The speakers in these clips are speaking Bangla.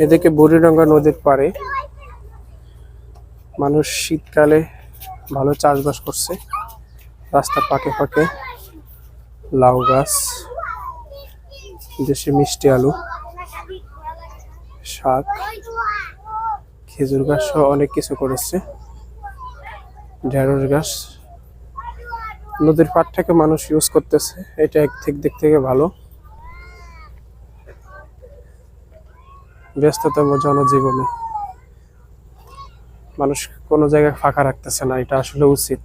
এদিকে বুড়িডাঙ্গা নদীর পাড়ে মানুষ শীতকালে ভালো চাষবাস করছে। রাস্তার পাকে পাকে লাউ গাছ, দেশি মিষ্টি আলু, শাক, খেজুর গাছ সহ অনেক কিছু করেছে। ঢেঁড়স গাছ, নদীর পাড়টাকে মানুষ ইউজ করতেছে। এটা এক দিক থেকে ভালো। ব্যস্ততম জনজীবনে। মানুষ কোনো জায়গায় ফাঁকা রাখতেছে না, এটা আসলে উচিত।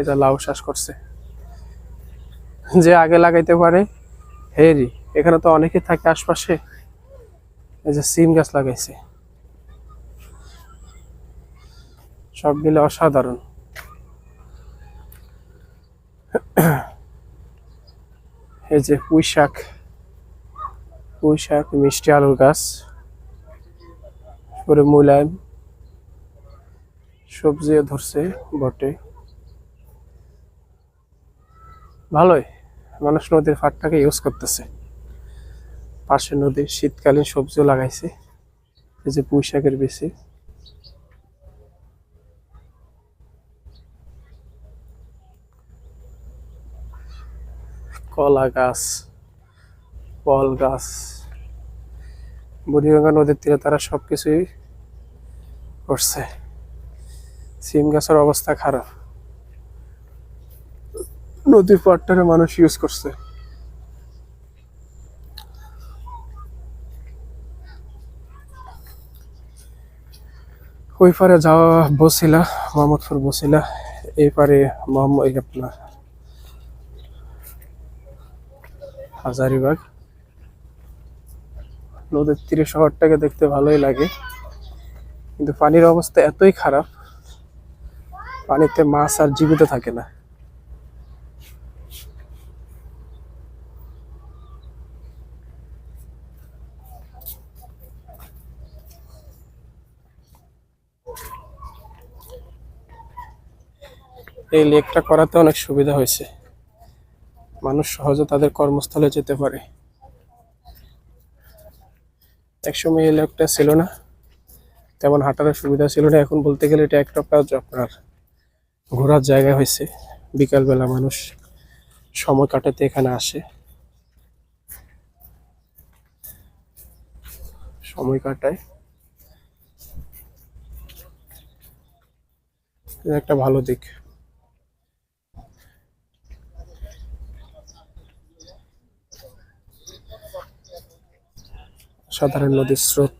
এটা লাউ চাষ করছে। যে আগে লাগাইতে পারে, হেরি, এখানে তো অনেকে থাকে আশপাশে। এই যে সিম গাছ লাগাইছে। সব মিলে অসাধারণ। এই যে পুঁই শাক পুঁই শাক মিষ্টি আলুর গাছ। করে মুলায়ম সবজিও ধরছে, বটে। ভালোই, মানুষ নদীর ফাটটাকে ইউজ করতেছে। পাশে নদীর শীতকালীন সবজিও লাগাইছে। এই যে পুঁই শাকের বেশি। কলা গাছ, ফল গাছ। বুড়িগঙ্গা নদীর তীরে তারা সবকিছুই করছে। সিম গাছের অবস্থা খারাপ। নদীর পাড়টারে মানুষ ইউজ করছে। ওই পারে যাওয়া বসিলা, মোহাম্মদপুর বসিলা। এই পারে মোহাম্মদ আপনার হাজারিবাগ। নদীর তীরে শহরটাকে দেখতে ভালোই লাগে। কিন্তু পানির অবস্থা এতই খারাপ, পানিতে মাছ আর জীবিত থাকে না। এই লেকটা করাতে অনেক সুবিধা হয়েছে। মানুষ সহজে তাদের কর্মস্থলে যেতে পারে। একসময় এই লেকটা ছিল না। তেমন হাঁটার সুবিধা ছিল না। এখন বলতে গেলে এটা একটা কাজ আপনার ঘোরার জায়গা হয়েছে। বিকালবেলা মানুষ সময় কাটাতে এখানে আসে। সময় কাটায়। একটা ভালো দিক। সাধারণ নদীর স্রোত।